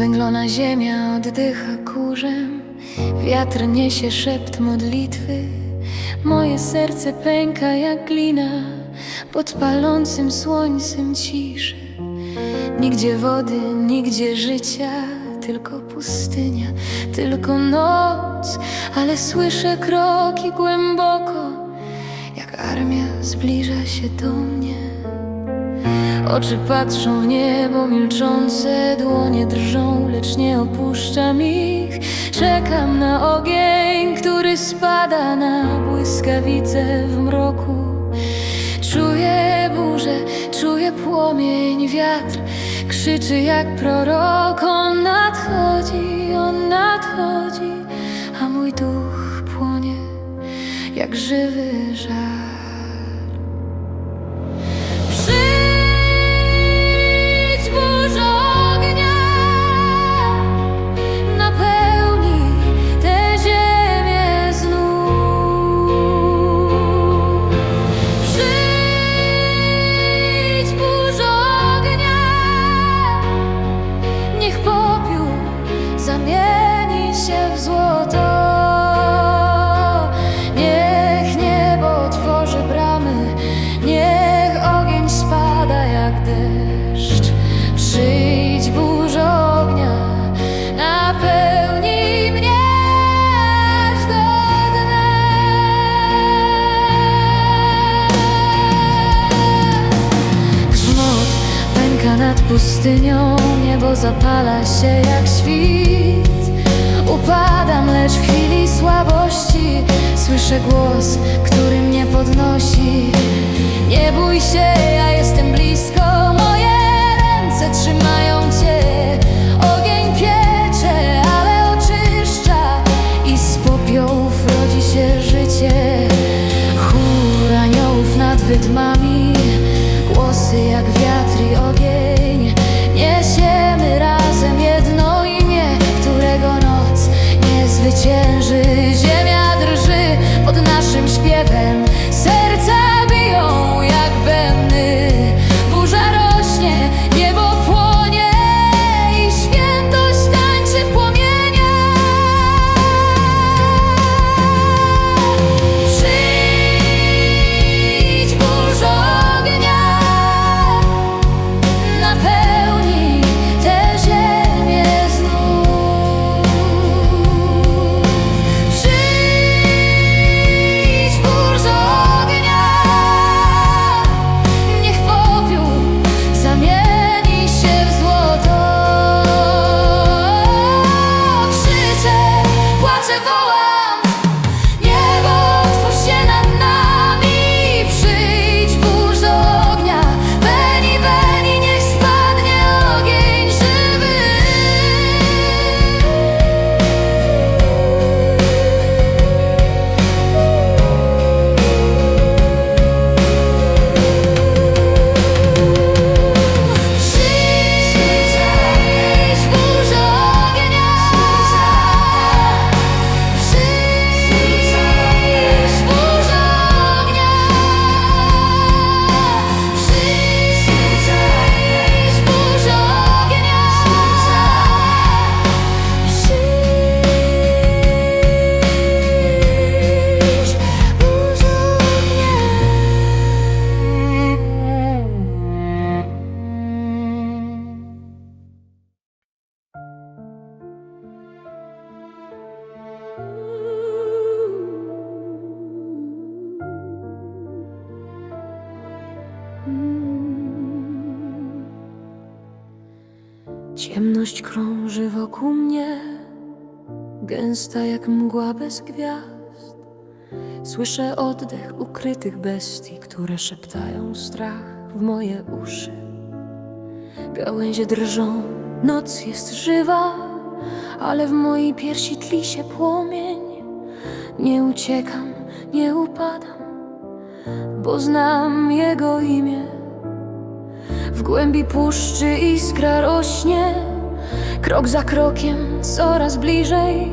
Zwęglona ziemia oddycha kurzem, wiatr niesie szept modlitwy. Moje serce pęka jak glina pod palącym słońcem ciszy. Nigdzie wody, nigdzie życia, tylko pustynia, tylko noc, ale słyszę kroki głęboko, jak armia zbliża się do mnie. Oczy patrzą w niebo milczące, dłonie drżą, lecz nie opuszczam ich. Czekam na ogień, który spada na błyskawice w mroku. Czuję burzę, czuję płomień, wiatr krzyczy jak prorok. On nadchodzi, on nadchodzi, a mój duch płonie jak żywy żar. Pustynią, niebo zapala się jak świt. Upadam, lecz w chwili słabości słyszę głos, który mnie podnosi. Nie bój się, ja jestem blisko, moje ręce trzymają cię. Ogień piecze, ale oczyszcza i z popiołów rodzi się życie. Chór aniołów nad wydmami, Ciemność krąży wokół mnie, gęsta jak mgła bez gwiazd. Słyszę oddech ukrytych bestii, które szeptają strach w moje uszy. Gałęzie drżą, noc jest żywa, ale w mojej piersi tli się płomień. Nie uciekam, nie upadam, bo znam Jego imię. W głębi puszczy iskra rośnie, krok za krokiem coraz bliżej.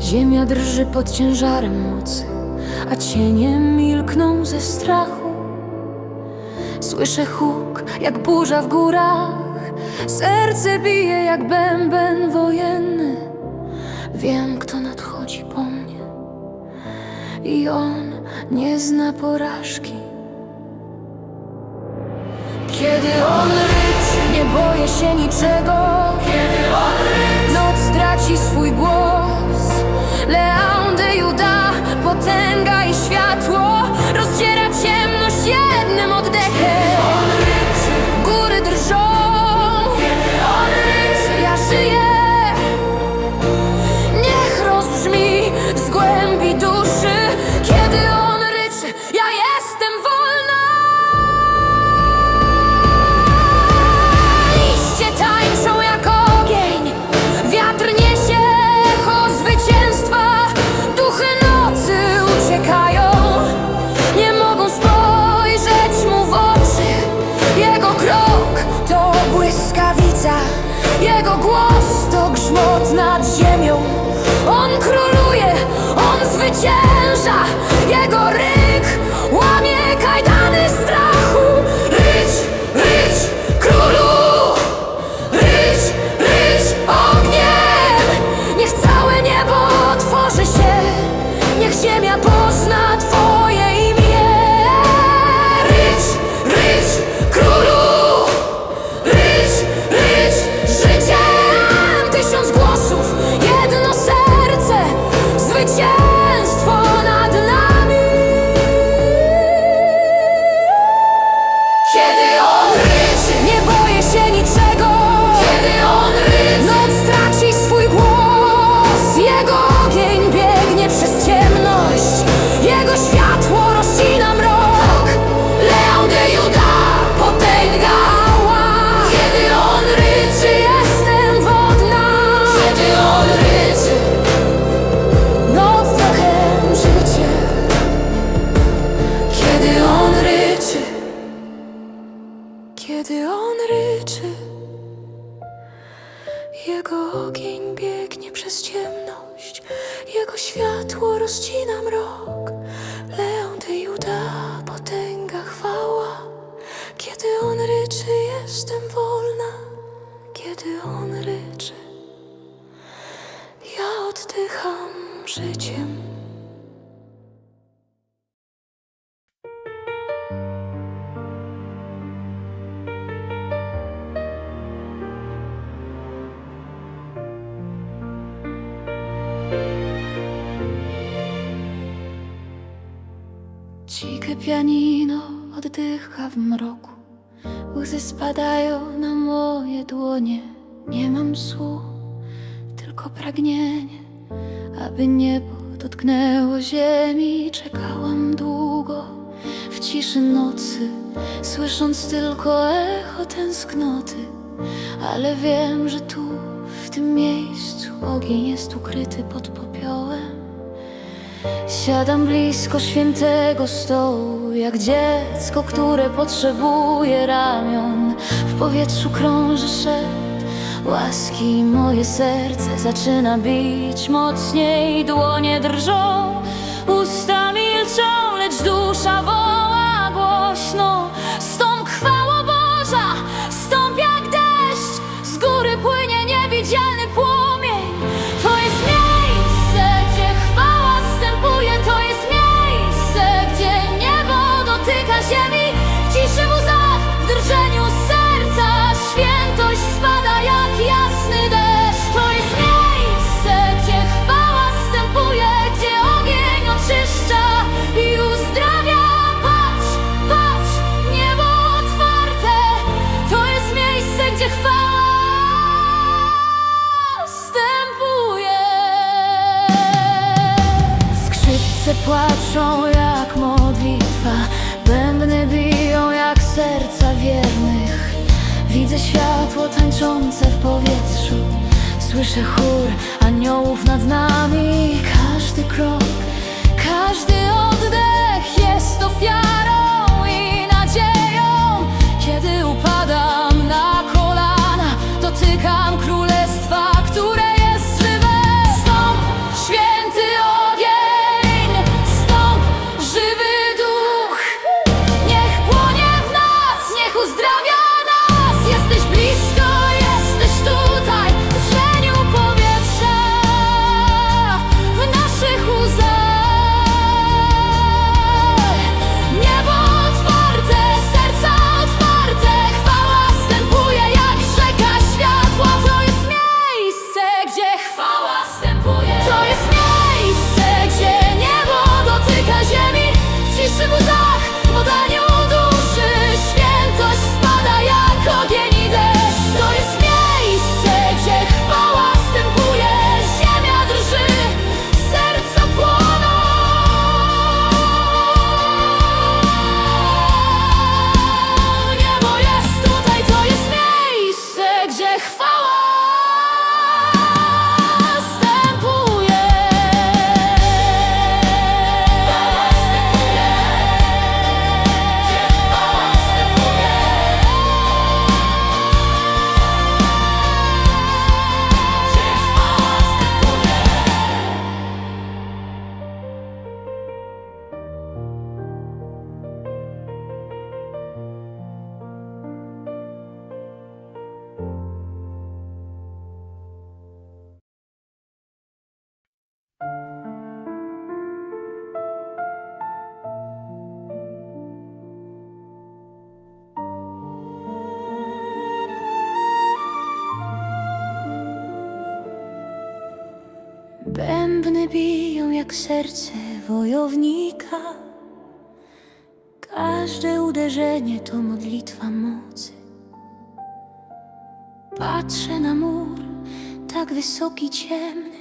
Ziemia drży pod ciężarem mocy, a cienie milkną ze strachu. Słyszę huk jak burza w górach, Serce bije jak bęben wojenny Wiem, kto nadchodzi po mnie I on nie zna porażki Kiedy on nie boję się niczego. Kiedy Głos to grzmot nad ziemią. On króluje, on zwycięża kiedy on ryczy, jego ogień biegnie przez ciemność, jego światło rozcina mrok. Leon de Juda, potęga chwała. Kiedy on ryczy, jestem wolna. Kiedy on ryczy, ja oddycham życiem. Ciche pianino oddycha w mroku. Łzy spadają na moje dłonie. Nie mam słów, tylko pragnienie Aby niebo dotknęło ziemi. Czekałam długo w ciszy nocy Słysząc tylko echo tęsknoty. Ale wiem, że tu, w tym miejscu Ogień jest ukryty pod Siadam blisko świętego stołu, jak dziecko, które potrzebuje ramion. W powietrzu krąży szept łaski, moje serce zaczyna bić. Mocniej, dłonie drżą, usta milczą, lecz dusza woła Widzę światło tańczące w powietrzu, słyszę chór aniołów nad nami. Biją jak serce wojownika. Każde uderzenie to modlitwa mocy. Patrzę na mur, tak wysoki, ciemny,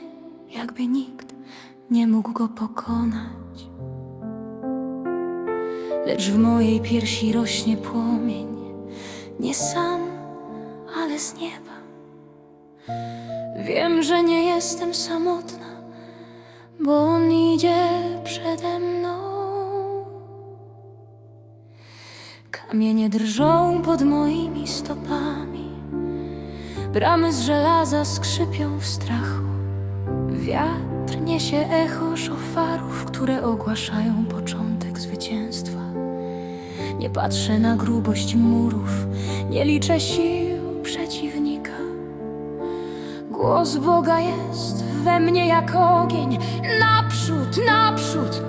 jakby nikt nie mógł go pokonać. Lecz w mojej piersi rośnie płomień, nie sam, ale z nieba. Wiem, że nie jestem samotna, bo on idzie przede mną. Kamienie drżą pod moimi stopami, bramy z żelaza skrzypią w strachu. Wiatr niesie echo szofarów, które ogłaszają początek zwycięstwa. Nie patrzę na grubość murów, nie liczę sił przeciwnika. Głos Boga jest we mnie jak ogień. Naprzód, naprzód,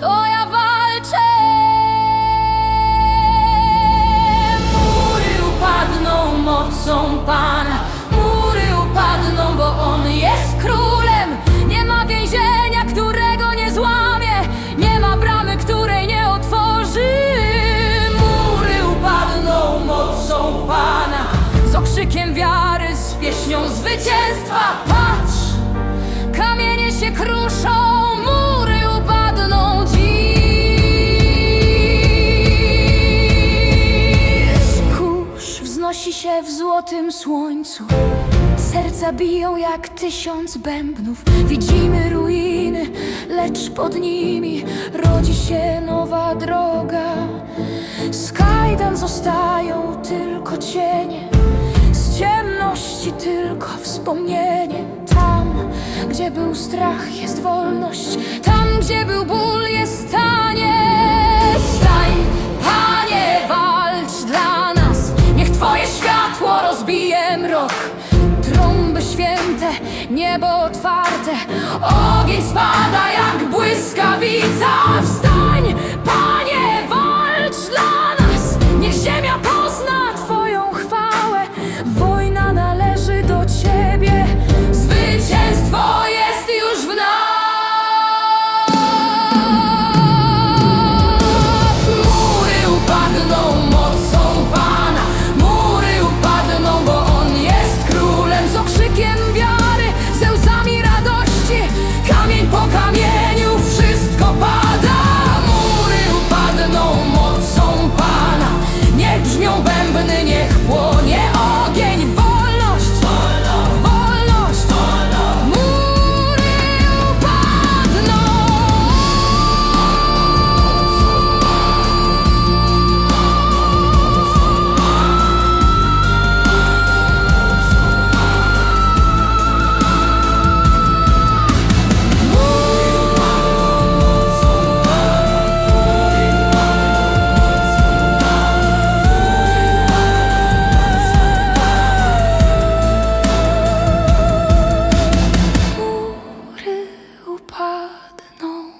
to złotym słońcu. Serca biją jak tysiąc bębnów. Widzimy ruiny, lecz pod nimi rodzi się nowa droga. Z kajdan zostają tylko cienie, z ciemności tylko wspomnienie. Tam, gdzie był strach, jest wolność. Tam, gdzie był ból, jest stanie. Mrok. Trąby święte, niebo otwarte, ogień spada jak błyskawica. Wstań, upadną.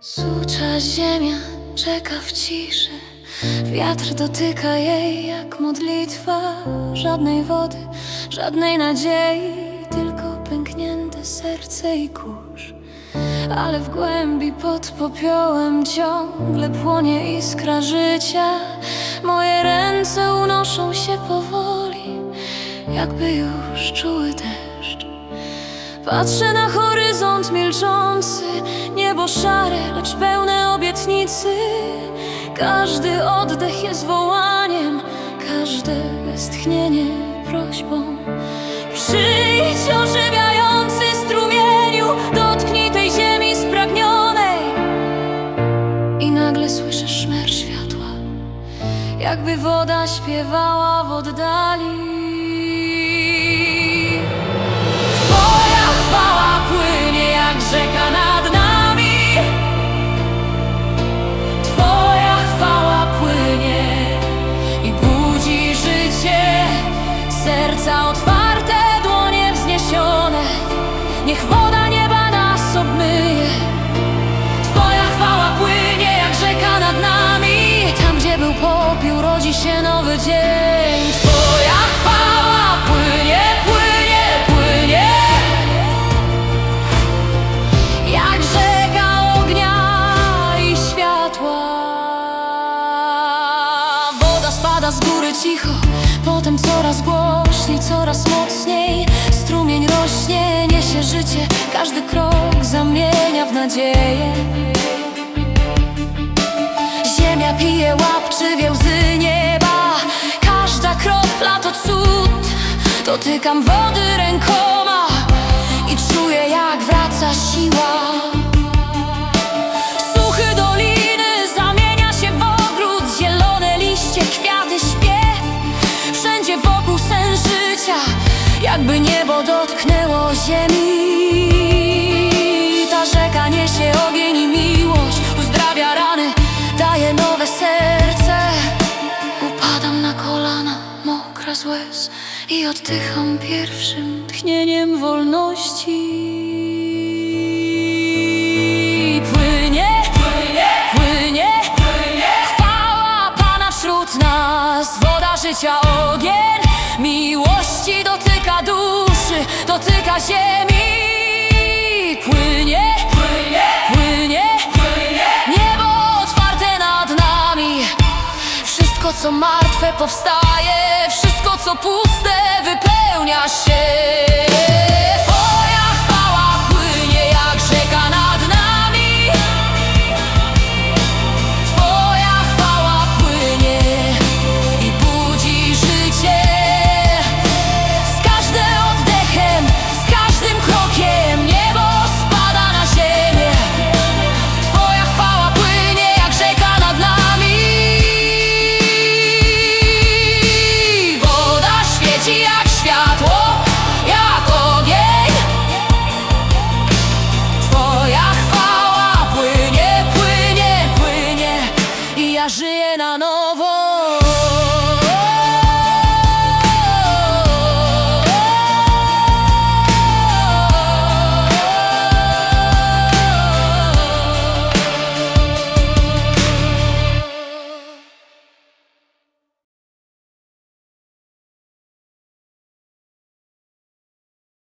Sucza ziemia czeka w ciszy Wiatr dotyka jej jak modlitwa Żadnej wody, żadnej nadziei Tylko pęknięte serce i kurz. Ale w głębi pod popiołem ciągle płonie iskra życia. Moje ręce unoszą się powoli Jakby już czuły deszcz. Patrzę na horyzont milczący, niebo szare, lecz pełne obietnicy. Każdy oddech jest wołaniem, każde westchnienie prośbą. Przyjdź ożywiający strumieniu, dotknij tej ziemi spragnionej. I nagle słyszysz szmer światła, jakby woda śpiewała w oddali. Coraz mocniej. Strumień rośnie, niesie życie. Każdy krok zamienia w nadzieję. Ziemia pije łapczywie łzy nieba. Każda kropla to cud. Dotykam wody rękoma I czuję jak wraca siła Jakby niebo dotknęło ziemi. Ta rzeka niesie ogień i miłość. Uzdrawia rany, daje nowe serce. Upadam na kolana, mokra z łez I oddycham pierwszym tchnieniem wolności. Życia, ogień Miłości duszy Dotyka ziemi Płynie, płynie, płynie, płynie. Niebo otwarte nad nami. Wszystko co martwe powstaje. Wszystko co puste wypełnia się